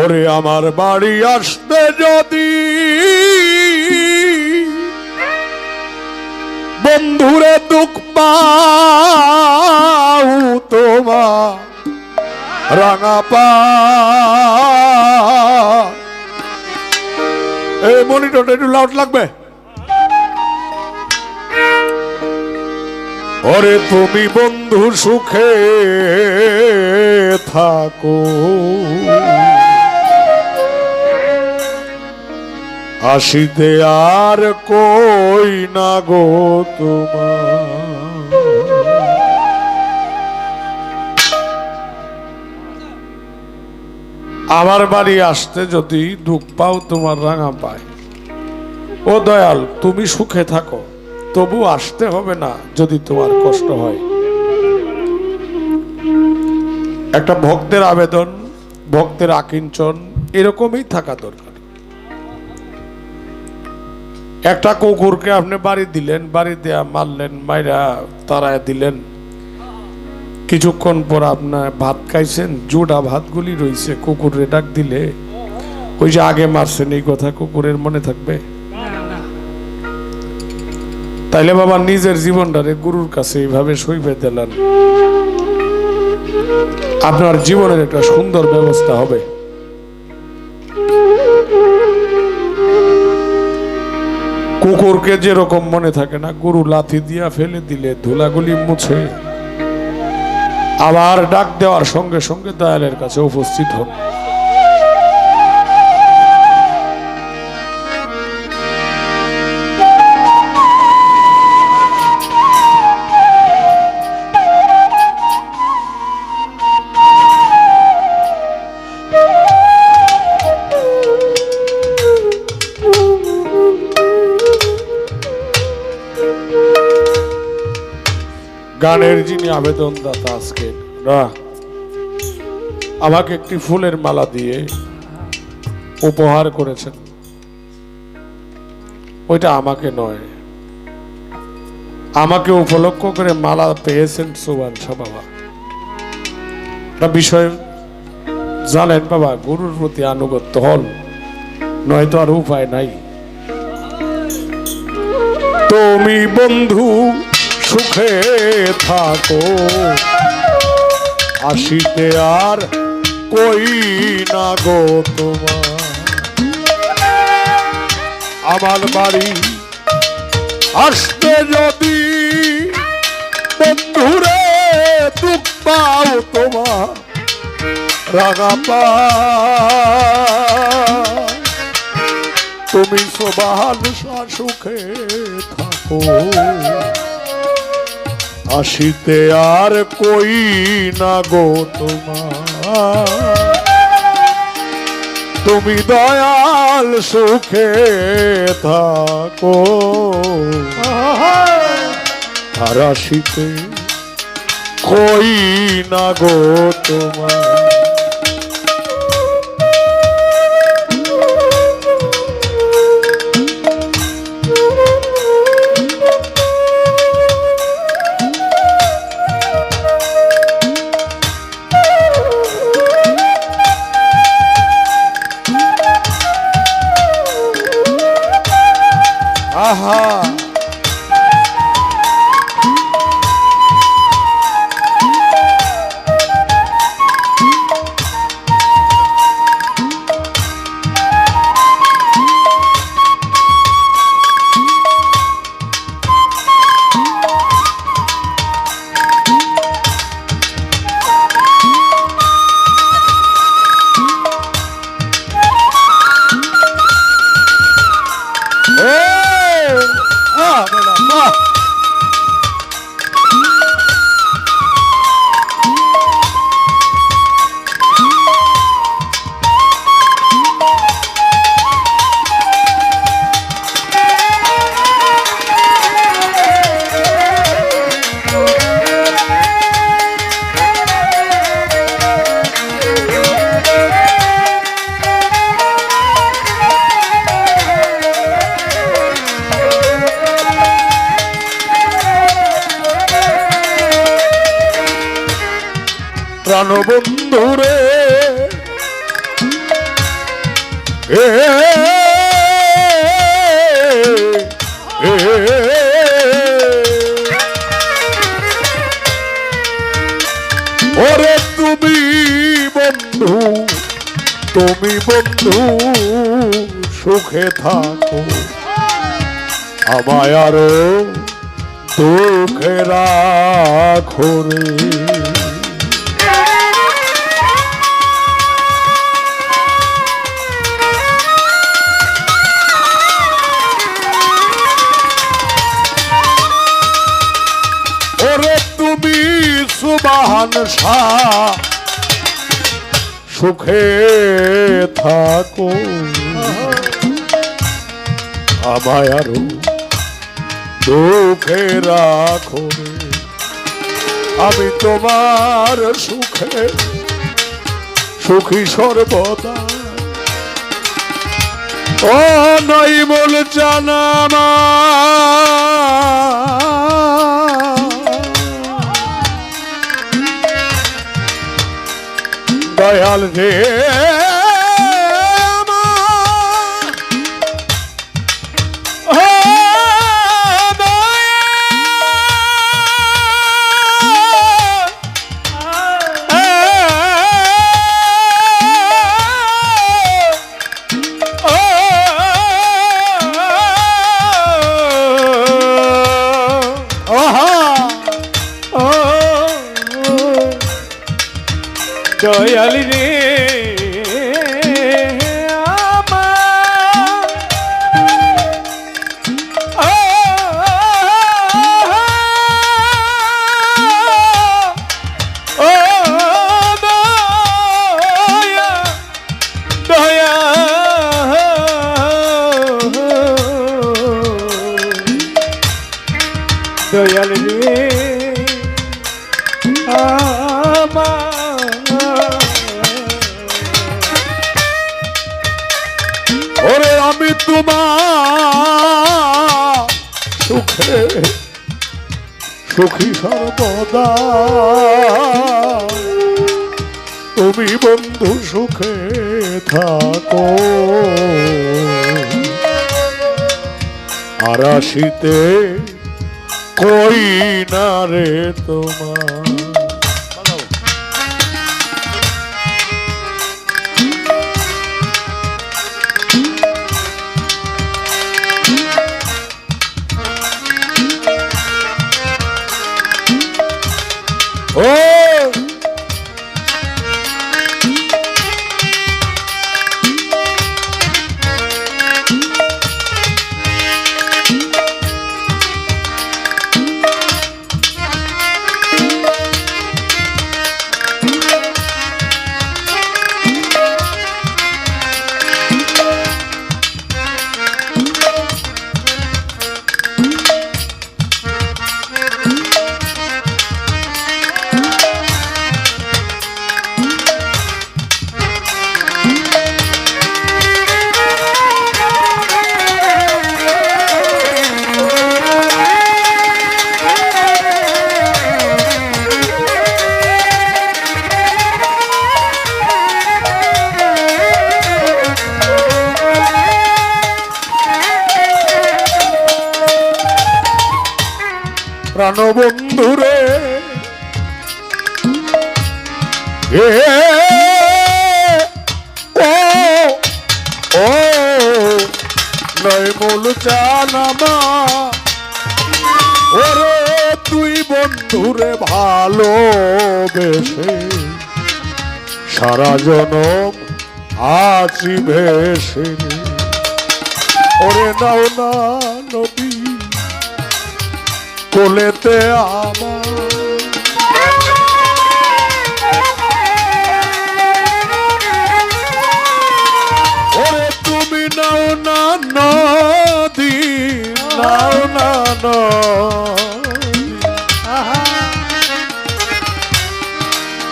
ওরে আমার বাড়ি আসতে যদি। বন্ধুরে দুঃখ পাও তোমা রাঙা পা। এই মনিটরটা একটু লাউড লাগবে? ওরে তুমি বন্ধু সুখে থাকো। আসিতে আর কই না গো তোমার? আমার বাড়ি আসতে যদি দুঃখ পাও, তোমার রাঙা পায়। ও দয়াল, তুমি সুখে থাকো। তবু আসতে হবে না যদি তোমার কষ্ট হয়। একটা ভক্তের আবেদন, ভক্তের আকিঞ্চন, এরকমই থাকা দরকার। একটা কুকুরকে আপনি বাড়ি দিলেন, বাড়ি দেয়া মারলেন, মাইরা তারায় দিলেন। কিছুক্ষণ পর আপনার ভাত খাইছেন, জোড়া ভাতগুলি রয়েছে কুকুরে ডাক দিলে। ওই যে আগে মারছেন, এই কথা কুকুরের মনে থাকবে? তাইলে বাবা নিজের জীবনটারে গুরুর কাছে এইভাবে সইবে দিলেন। আপনার জীবনের একটা সুন্দর ব্যবস্থা হবে। কুকুরকে যেরকম মনে থাকে না, গরু লাথি দিয়া ফেলে দিলে ধুলাগুলি মুছে। আবার ডাক দেওয়ার সঙ্গে সঙ্গে দয়ালের কাছে উপস্থিত হন। গানের যিনি আবেদনদাতা আজকে আমাকে একটি ফুলের মালা দিয়ে উপহার করেছেন। ওইটা আমাকে নয়, আমাকে উপলক্ষ করে মালা পেয়েছেন সুবান বাবা। একটা বিষয় জানেন বাবা, গুরুর প্রতি আনুগত্য হল নয়তো আর উপায় নাই। তুমি বন্ধু সুখে থাকো। আসিতে আর কই না গো তোমার। আমার বাড়ি আসতে যদি বন্ধুরে দুঃখ পাও তোমার। রাগা পা, তুমি সবাল সুখে থাকো। আসিতে আর কই না গো তোমার? তুমি দয়াল সুখে থাকো। আর আসিতে কই না গো তোমার? জানো বন্ধু রে ওরে তুমি বন্ধু তুমি বন্ধু, সুখে থাকো। আমায় আরও দুঃখে রাখো রে। সুখে থাকো। আমায় আরও দুঃখে রাখো আমি তোমার সুখে, সুখী সর্বদা। ও নই বল জানামা। দয়াল রে সুখী সর্বদা। তুমি বন্ধু সুখে থাকো। আর আসিতে কই না রে তোমার? ও ও নয় মূল জানামা ওরে, তুই বন্ধুরে ভালো বেশে সারা জনম আছি ভেসে। ওরে, নাও না নদী কোলেতে আমার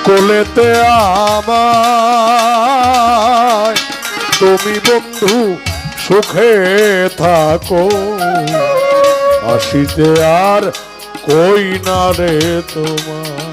কোলেতে আমায় তুমি বন্ধু সুখে থাকো। আসিতে আর কই না রে তোমার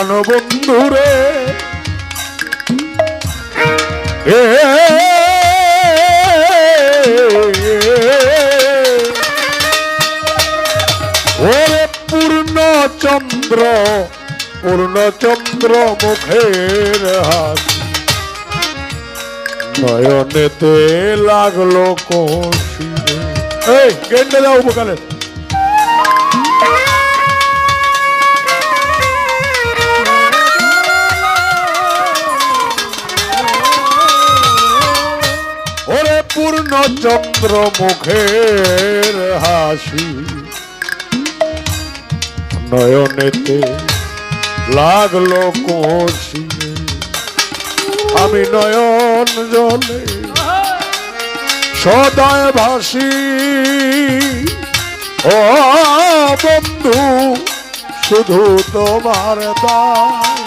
প্রাণবন্ধুরে এ ওরে পূর্ণ চন্দ্র পূর্ণ চন্দ্র মুখের হাসি নয়নেতে লাগল কষিরে এই গেন্ডে দাও উপকালে চন্দ্র মুখের হাসি। নয়নেতে লাগল কষিরে আমি নয়ন জলে সদায় ভাসি। ও বন্ধু, শুধু তোমার দায়।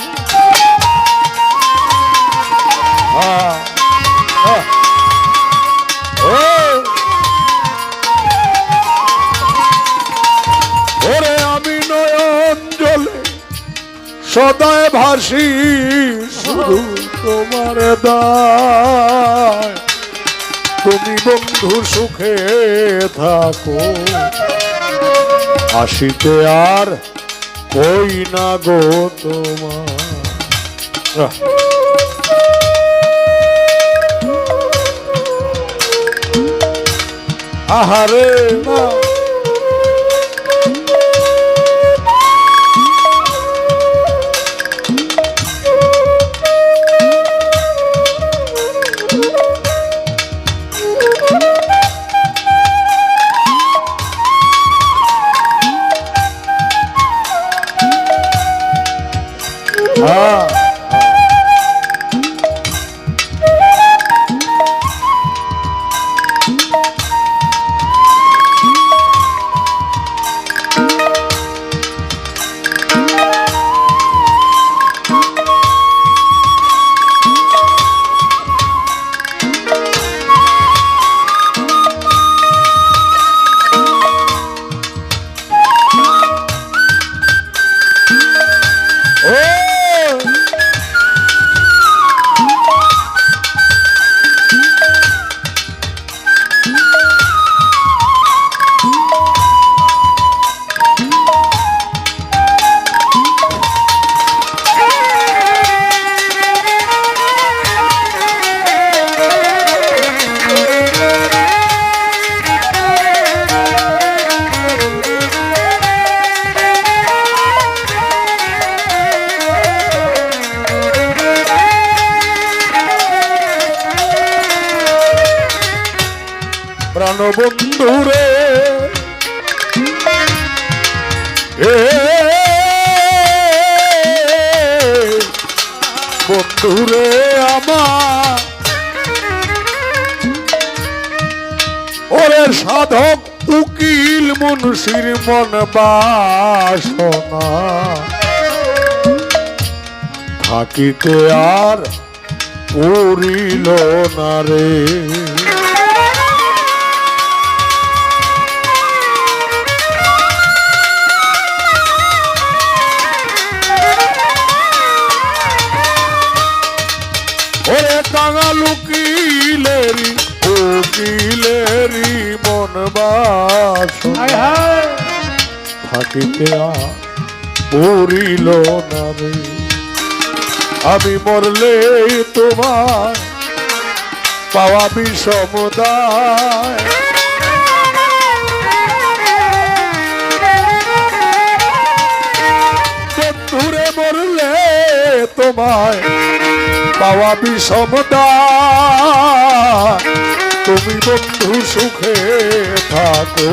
সদায় ভাসি, শুধু তোমার দায়। তুমি বন্ধু সুখে থাকো। আসিতে আর কই না গো তোমার? আহ। আহারে, না। हाँ প্রাণবন্ধুরে। এ বন্ধুরে আমার। ওরে সাধক উকিল মুন্সির মন বাসনা। থাকিতে আর পড়িল না রে। থাকিতে পড়িল না আমি মরলে তোমার পাওয়া বিষমদায় বন্ধুরে মরলে তোমায় পাওয়া বিষমদায় তুমি বন্ধু সুখে থাকো,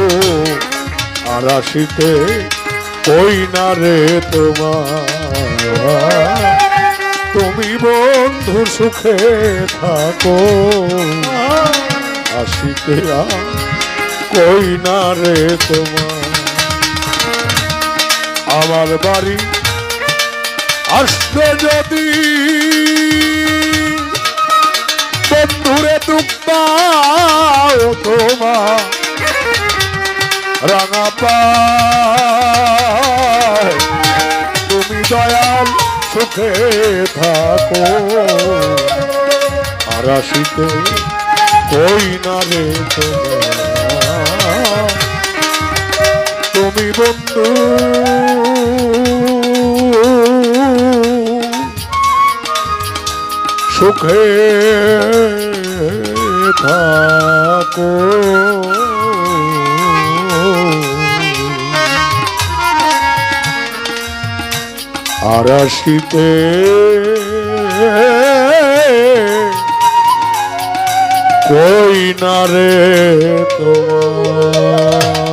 আর আসিতে কই না রে তোমার? তুমি বন্ধু সুখে থাকো। আসিতে কই না রে তোমার? আমার বাড়ি আসবে যদি বন্ধুরে তুপাও তোমার। রাঙা পায় তুমি দয়াল সুখে থাকো। আর আসিতে কই না রে তুমি বন্ধু। সুখে থাকো। আর আসিতে কই না রে তোমার?